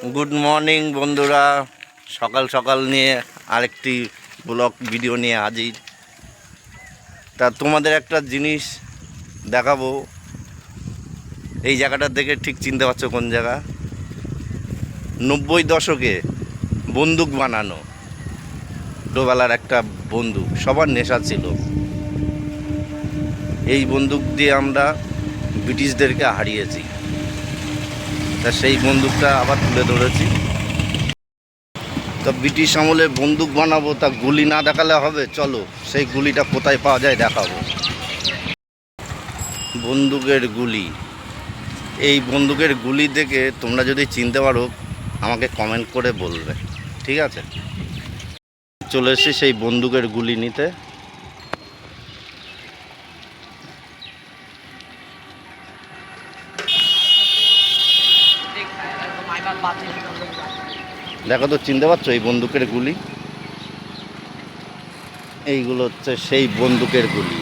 Good morning বন্ধুরা। সকাল সকাল নিয়ে আরেকটি ব্লগ ভিডিও নিয়ে হাজির। তা তোমাদের একটা জিনিস দেখাবো। এই জায়গাটা দেখে ঠিক চিনতে পারছ কোন জায়গা? নব্বই দশকে বন্দুক বানানো। ছোটোবেলার একটা বন্দুক, সবার নেশা ছিল। এই বন্দুক দিয়ে আমরা ব্রিটিশদেরকে হারিয়েছি। তা সেই বন্দুকটা আবার তুলে ধরেছি। তা ব্রিটিশ আমলে বন্দুক বানাবো, তা গুলি না দেখালে হবে? চলো, সেই গুলিটা কোথায় পাওয়া যায় দেখাবো। বন্দুকের গুলি। এই বন্দুকের গুলি দেখে তোমরা যদি চিনতে পারো, আমাকে কমেন্ট করে বলবে। ঠিক আছে? চলে এসেছি সেই বন্দুকের গুলি নিতে। দেখো তো, চিনতে পারছ এই বন্দুকের গুলি? এইগুলো হচ্ছে সেই বন্দুকের গুলি।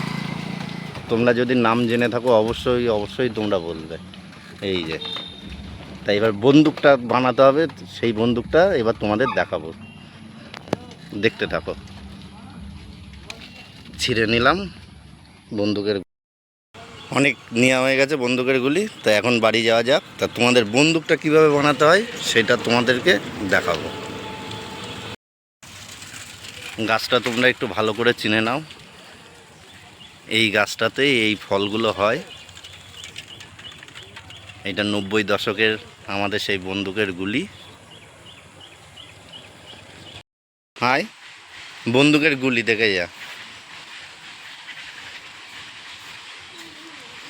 তোমরা যদি নাম জেনে থাকো, অবশ্যই অবশ্যই তোমরা বলবে। এই যে, তাই এবার বন্দুকটা বানাতে হবে, সেই বন্দুকটা এবার তোমাদের দেখাবো। দেখতে থাকো। ছিঁড়ে নিলাম বন্দুকের অনেক নেওয়া হয়ে গেছে বন্দুকের গুলি, তা এখন বাড়ি যাওয়া যাক। তা তোমাদের বন্দুকটা কীভাবে বানাতে হয়, সেটা তোমাদেরকে দেখাবো। গাছটা তোমরা একটু ভালো করে চিনে নাও। এই গাছটাতেই এই ফলগুলো হয়। এটা নব্বই দশকের আমাদের সেই বন্দুকের গুলি। হাই, বন্দুকের গুলি, দেখে যা।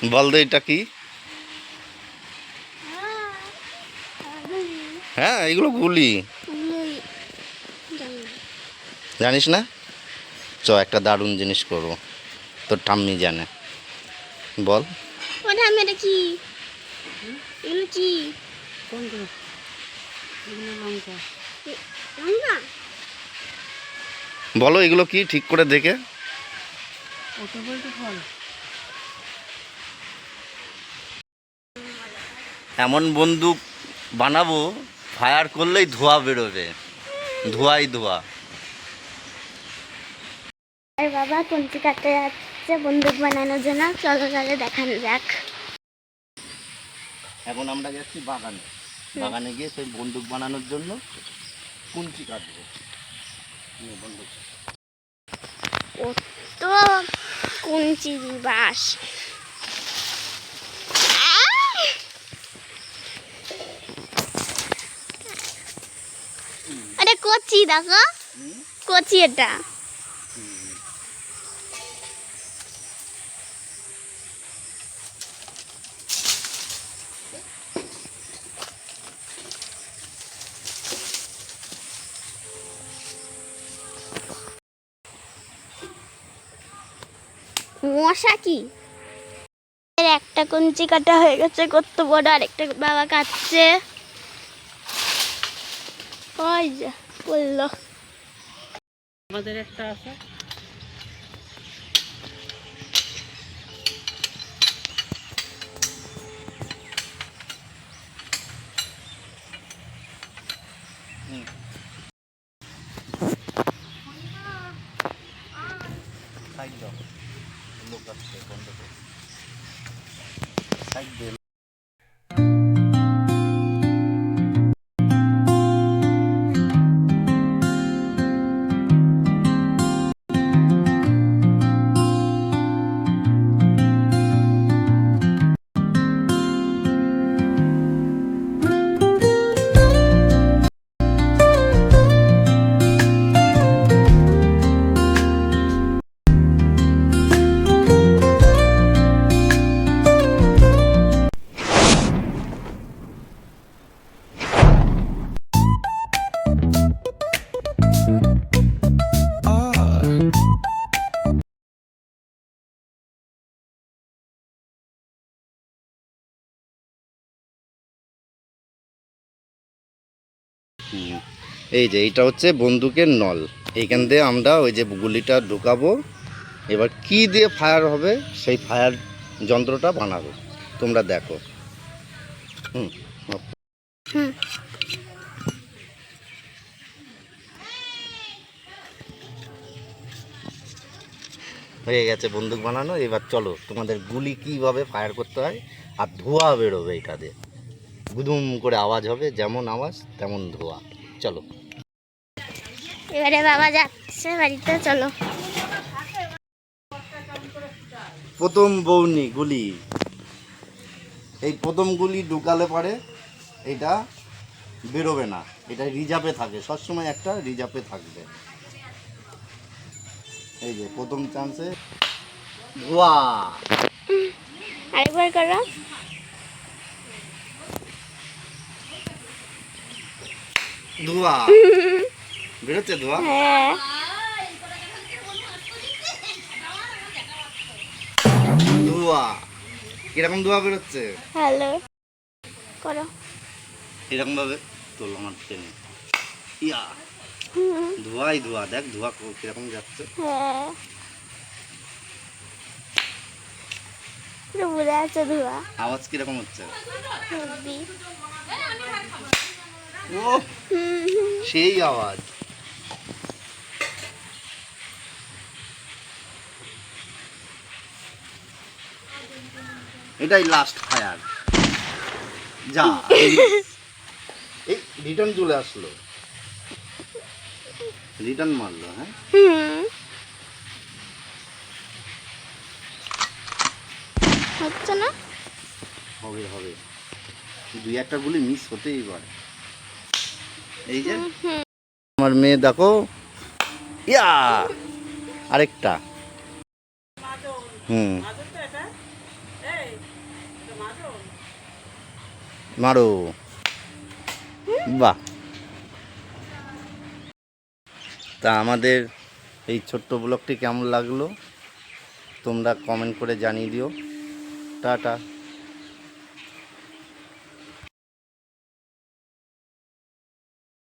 বল দে এটা কি? হ্যাঁ এগুলো গুলি। জানিস না? চ একটা দারুণ জিনিস করব। তোর ঠাম্মি জানে। বল। আমি এটা কি? এগুলো কি? বলো এগুলো কি? ঠিক করে দেখে। এমন বন্দুক বানাবো ফায়ার করলেই ধোঁয়া বেরোবে। ধোঁয়াই ধোঁয়া। বাবা কঞ্চি কাটতে যাচ্ছে বন্দুক বানানোর জন্য? চলো তাহলে দেখানো যাক। এখন আমরা যাচ্ছি বাগানে। বাগানে গিয়ে সেই বন্দুক বানানোর জন্য কুঞ্চি কাটবো। বন্দুক। ও তো কুঞ্চি বাস এটা কচি, দেখো? কচি এটা। মশা কি? একটা কঞ্চি কাটা হয়ে গেছে, কত বড় আরেকটা বাবা কাটছে। ওই যে। বলল। আমাদের একটা আছে। সাইড দাও। লোক আসছে বন্ধ করো। সাইড এই যে এইটা হচ্ছে বন্দুকের নল। এইখান দিয়ে আমরা ওই যে গুলিটা ঢুকাবো। এবার কি দিয়ে ফায়ার হবে সেই ফায়ার যন্ত্রটা বানাবো। তোমরা দেখো। হুম হয়ে গেছে বন্দুক বানানো। এবার চলো তোমাদের গুলি কীভাবে ফায়ার করতে হয় আর ধোয়া বেরোবে এটা দিয়ে। গুদুম করে আওয়াজ হবে যেমন আওয়াজ তেমন ধোয়া। চলো। এবারে বাবা যাচ্ছে বাড়িতে চলো। প্রথম বৌনি গুলি। এই প্রথম গুলি ঢুকালে পরে এটা বেরোবে না। এটা রিজার্ভে থাকে। সবসময় একটা রিজার্ভে থাকবে। এই যে প্রথম চান্সে আরেকবার করো। ধোয়া বেরোচ্ছে ধোয়া হ্যাঁ। ধোয়া কীরকম ধোয়া বেরোচ্ছে? হ্যালো। করো। এরকম ভাবে তোল আমার টেনে ইয়া। ধোয়াই ধোয়া দেখ ধোয়া কীরকম যাচ্ছে। হ্যাঁ। পুরো আছে ধোয়া আওয়াজ কীরকম হচ্ছে? হুম। সেই আওয়াজ। এটাই লাস্ট ফায়ার যা এই রিটার্ন চলে আসলো। রিটার্ন মারলো হ্যাঁ। হচ্ছে না? হবে হবে। দুই একটা গুলি মিস হতেই পারে। এই যে আমার মেয়ে দেখো। ইয়া! আরেকটা। হুম। মারো। বাহ। তা আমাদের এই ছোট্ট ব্লগটি কেমন লাগল? তোমরা কমেন্ট করে জানিয়ে দিও। টাটা।